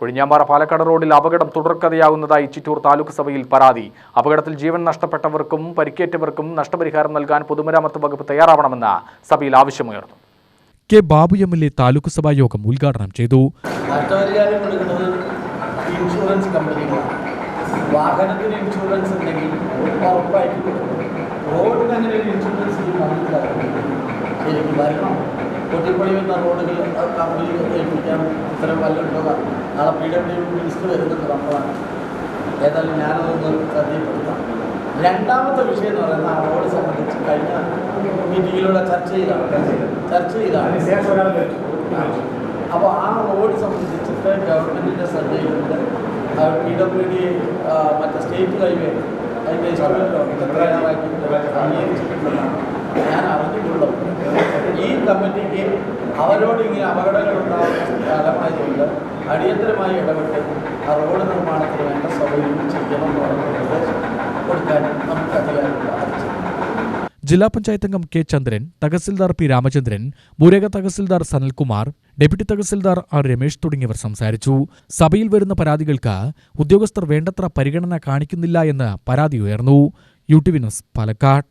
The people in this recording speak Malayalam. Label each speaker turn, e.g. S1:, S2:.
S1: കൊഴിഞ്ഞാമ്പാറ പാലക്കാട് റോഡിൽ അപകടം തുടർക്കഥയാകുന്നതായി ചിറ്റൂർ താലൂക്ക് സഭയിൽ പരാതി. അപകടത്തിൽ ജീവൻ നഷ്ടപ്പെട്ടവർക്കും പരിക്കേറ്റവർക്കും നഷ്ടപരിഹാരം നൽകാൻ പൊതുമരാമത്ത് വകുപ്പ് തയ്യാറാവണമെന്ന് സഭയിൽ ആവശ്യമുയർന്നു. K Babu M L A taluk സഭാ യോഗം ഉദ്ഘാടനം ചെയ്തു.
S2: ഇൻഷുറൻസ് വാഹനത്തിന് ഇൻഷുറൻസ് ഉണ്ടെങ്കിൽ ഉറപ്പായിട്ട് റോഡിന് അങ്ങനെ ഒരു ഇൻഷുറൻസ് ഇത് മനസ്സിലാക്കും ശരിക്കും വരണം. പൊട്ടിപ്പൊളി വരുന്ന റോഡുകൾ കമ്പനി ഏൽപ്പിക്കാൻ ഇത്തരം വല്ലതുണ്ടോ? നാളെ പി ഡബ്ല്യു മിനിസ്റ്റർ വരുന്നത് നമ്മളാണ് ഏതായാലും ഞാനതൊന്ന് ശ്രദ്ധയിൽപ്പെടുത്താം. രണ്ടാമത്തെ വിഷയം എന്ന് പറയുന്നത് ആ റോഡ് സംബന്ധിച്ച് കഴിഞ്ഞ മീറ്റിങ്ങിലൂടെ ചർച്ച ചെയ്താണ്. ചർച്ച ചെയ്താണ്. അപ്പോൾ ആ റോഡ് സംബന്ധിച്ചിട്ട് ഗവൺമെന്റിന്റെ ശ്രദ്ധയിലുണ്ട്. പി ഡബ്ല്യു ഡി മറ്റേ സ്റ്റേറ്റ് ഹൈവേ അതിന്റെ എസ്റ്റിമേറ്റ് കമ്മിറ്റിക്ക് അവരോട് ഇങ്ങനെ അപകടങ്ങൾ ഉണ്ടാകുന്ന കാലമായതുകൊണ്ട് അടിയന്തരമായി ഇടപെട്ട് ആ റോഡ് നിർമ്മാണത്തിന് വേണ്ട സൗകര്യം ചെയ്യണം പറഞ്ഞ നിർദ്ദേശം കൊടുക്കാൻ നമുക്ക് അധികാരമുണ്ട്.
S1: ജില്ലാ പഞ്ചായത്ത് അംഗം കെ ചന്ദ്രൻ തഹസിൽദാർ പി രാമചന്ദ്രൻ മുരക തഹസിൽദാർ സനൽകുമാർ ഡെപ്യൂട്ടി തഹസിൽദാർ ആർ രമേശ് തുടങ്ങിയവർ സംസാരിച്ചു. സഭയിൽ വരുന്ന പരാതികൾക്ക് ഉദ്യോഗസ്ഥർ വേണ്ടത്ര പരിഗണന കാണിക്കുന്നില്ല എന്ന് പരാതി ഉയർന്നു. U T V news Palakkad.